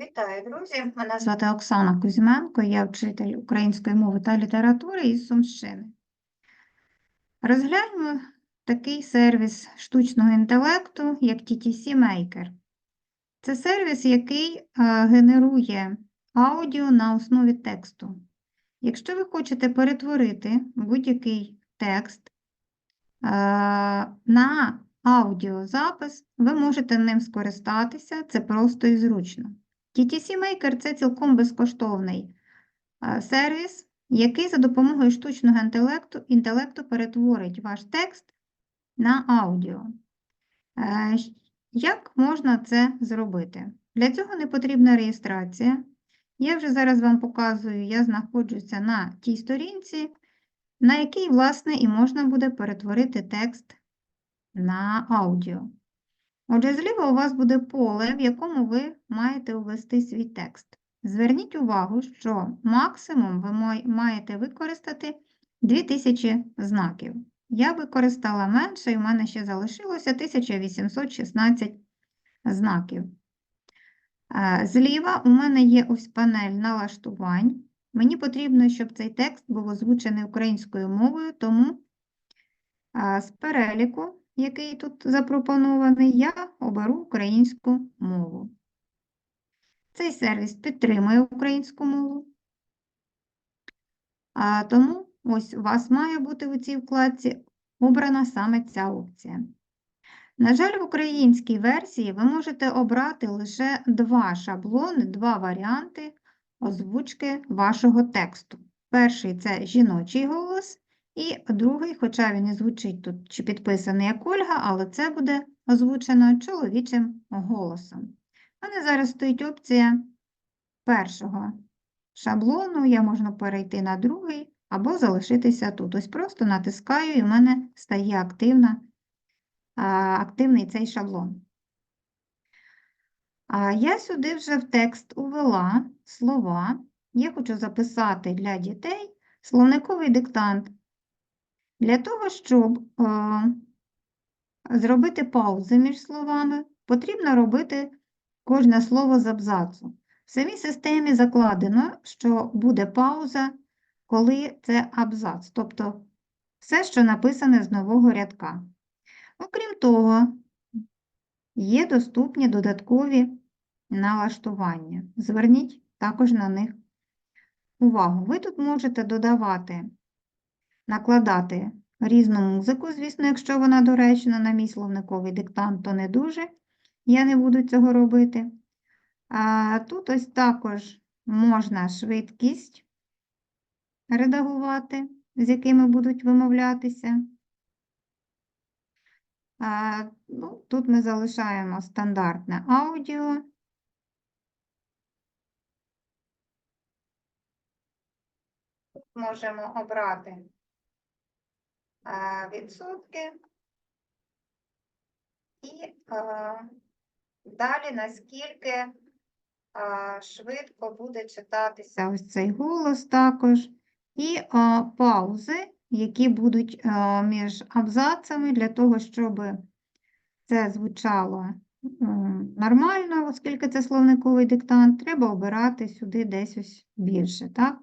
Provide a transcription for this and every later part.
Вітаю, друзі! Мене звати Оксана Кузьменко, я вчитель української мови та літератури із Сумщини. Розгляньмо такий сервіс штучного інтелекту, як TTC Maker. Це сервіс, який е, генерує аудіо на основі тексту. Якщо ви хочете перетворити будь-який текст е, на аудіозапис, ви можете ним скористатися, це просто і зручно. TTC Maker – це цілком безкоштовний сервіс, який за допомогою штучного інтелекту, інтелекту перетворить ваш текст на аудіо. Е, Як можна це зробити? Для цього не потрібна реєстрація. Я вже зараз вам показую, я знаходжуся на тій сторінці, на якій, власне, і можна буде перетворити текст на аудіо. Отже, зліва у вас буде поле, в якому ви маєте ввести свій текст. Зверніть увагу, що максимум ви маєте використати 2000 знаків. Я використала менше, і в мене ще залишилося 1816 знаків. Е, Зліва у мене є ось панель налаштувань. Мені потрібно, щоб цей текст був озвучений українською мовою, тому З переліку, який тут запропонований, я оберу українську мову. Цей сервіс підтримує українську мову. А тому ось у вас має бути у цій вкладці обрана саме ця опція. На жаль, в українській версії ви можете обрати лише два шаблони, два варіанти озвучки вашого тексту. Перший це жіночий голос, і другий, хоча він і звучить тут чи підписаний як Ольга, але це буде озвучено чоловічим голосом. У мене зараз стоїть опція першого шаблону, я можу перейти на другий або залишитися тут. Ось просто натискаю, і в мене стає активна, активний цей шаблон. А я сюди вже в текст увела слова. Я хочу записати для дітей словниковий диктант. Для того, щоб е, зробити паузи між словами, потрібно робити кожне слово з абзацу. В самій системі закладено, що буде пауза, коли це абзац, тобто все, що написане з нового рядка. Окрім того, є доступні додаткові налаштування. Зверніть також на них увагу. Ви тут можете додавати накладати різну музику, звісно, якщо вона доречна на мій словниковий диктант, то не дуже. Я не буду цього робити. А тут ось також можна швидкість редагувати, з якими будуть вимовлятися. А, ну, тут ми залишаємо стандартне аудіо. Можемо обрати відсотки і а, далі наскільки а, швидко буде читатися ось цей голос також, і паузи, які будуть між абзацами для того, щоб це звучало нормально, оскільки це словниковий диктант, треба обирати сюди десь ось більше, так?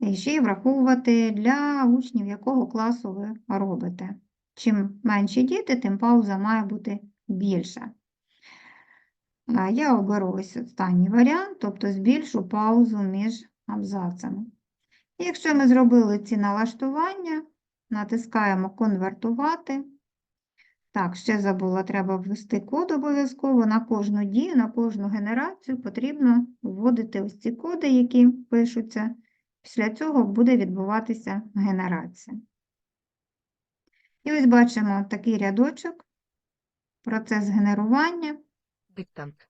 І ще й враховувати для учнів, якого класу ви робите. Чим менші діти, тим пауза має бути більша. Я оберу ось останній варіант, тобто збільшу паузу між абзацами. Якщо ми зробили ці налаштування, натискаємо конвертувати. Так, ще забула, треба ввести код обов'язково на кожну дію, на кожну генерацію потрібно вводити ось ці коди, які пишуться. Після цього буде відбуватися генерація. І ось бачимо такий рядочок, процес генерування. Диктант.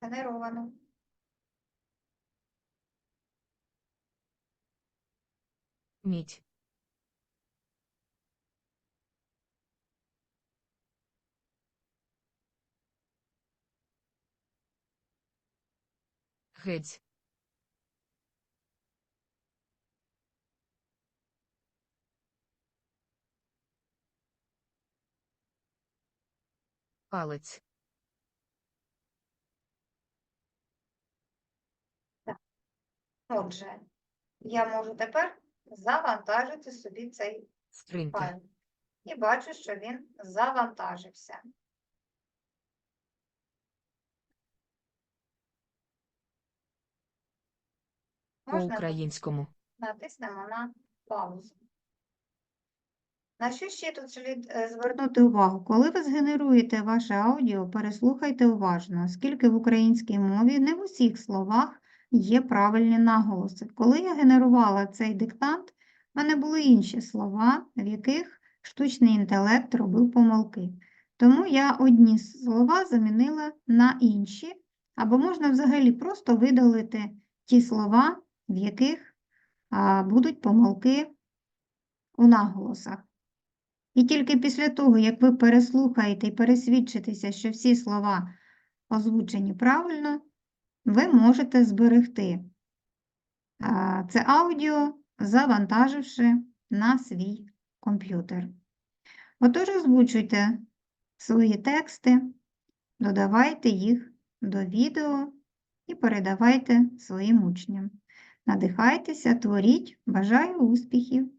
Генеровано. Мідь. геть. Палець. Отже, я можу тепер завантажити собі цей Скринька. файл. І бачу, що він завантажився. Можна тут По-українському. натиснемо на паузу. На що ще тут слід е, звернути увагу? Коли ви згенеруєте ваше аудіо, переслухайте уважно, оскільки в українській мові не в усіх словах є правильні наголоси. Коли я генерувала цей диктант, в мене були інші слова, в яких штучний інтелект робив помилки. Тому я одні слова замінила на інші, або можна взагалі просто видалити ті слова, в яких будуть помилки у наголосах. І тільки після того, як ви переслухаєте і пересвідчитеся, що всі слова озвучені правильно, ви можете зберегти це аудіо, завантаживши на свій комп'ютер. Отож, озвучуйте свої тексти, додавайте їх до відео і передавайте своїм учням. Надихайтеся, творіть, бажаю успіхів!